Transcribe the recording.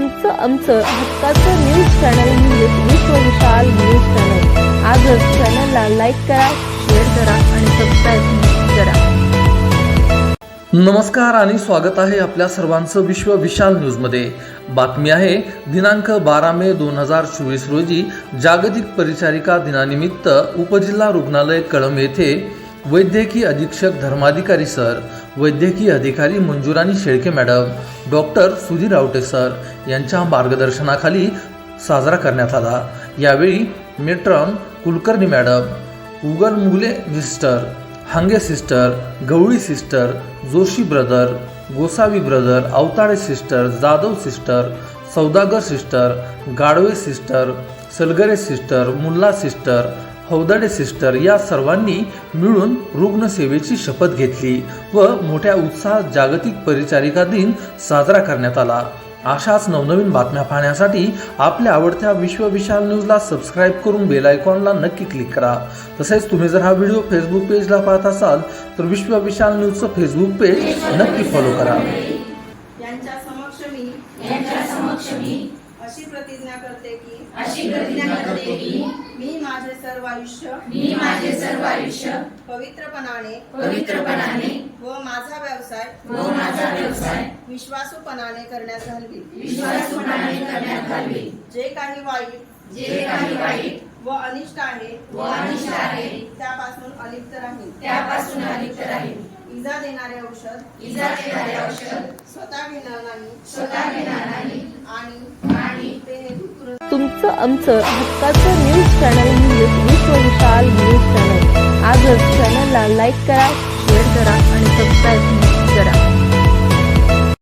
तुमचं आमचं हक्काचं न्यूज चॅनल म्हणजेच विश्वविशाल न्यूज चॅनल आजच चॅनलला लाईक करा शेअर करा आणि सबस्क्राईब करा. नमस्कार आणि स्वागत आहे आपल्या सर्वांचं विश्व विशाल न्यूजमध्ये बातमी आहे दिनांक बारा मे दोन हजार चोवीस रोजी जागतिक परिचारिका दिनानिमित्त उपजिल्हा रुग्णालय कळंब येथे वैद्यकीय अधीक्षक धर्माधिकारी सर वैद्यकीय अधिकारी Manjurani Shelke madam doctor Sudhir Awate sir यांच्या मार्गदर्शनाखाली साजरा करण्यात आला. यावेळी मेट्रॉन Kulkarni madam Ugal Mugale sister Hange sister Gawali sister Joshi brother Gosavi brother Avtale sister Jadhav sister Saudagar sister Gadve sister Salgare sister Mulla sister Haudade sister या सर्वांनी मिळून रुग्णसेवेची शपथ घेतली व मोठ्या उत्साहात जागतिक परिचारिका दिन साजरा करण्यात आला. अशाच नवनवीन बातम्या पाहण्यासाठी आपल्या आवडत्या विश्व विशाल न्यूजला सबस्क्राईब करून बेल आयकॉनला नक्की क्लिक करा. तसेच तुम्ही जर हा व्हिडिओ फेसबुक पेजला पाहत असाल तर विश्व विशाल न्यूजचं फेसबुक पेज नक्की फॉलो करा. यांच्या समक्ष मी यांच्या समक्ष मी अशी प्रतिज्ञा करते की अशी प्रतिज्ञा करते की मी माझे सर्व आयुष्य मी माझे सर्व आयुष्य पवित्रपणाने पवित्रपणाने व माझा व्यवसाय व माझा व्यवसाय विश्वासूपणाने करण्यास घालवी. विश्वासपणाने करण्यात घालवे. जे काही वाईट जे काही वाईट व अनिष्ट आहे व अनिष्ट आहे त्यापासून अलिप्त राहील त्यापासून अलिप्त राहील इजा देणारे औषध इजा देणारे औषध स्वतः घेणार नाही स्वतः घेणार नाही आणि आणि ते हेतुपुरस्सर आमचं हक्काचं न्यूज चॅनल म्हणजेच विश्व विशाल न्यूज चॅनल आजच चॅनलला लाईक करा शेअर करा आणि सबस्क्राईब करा.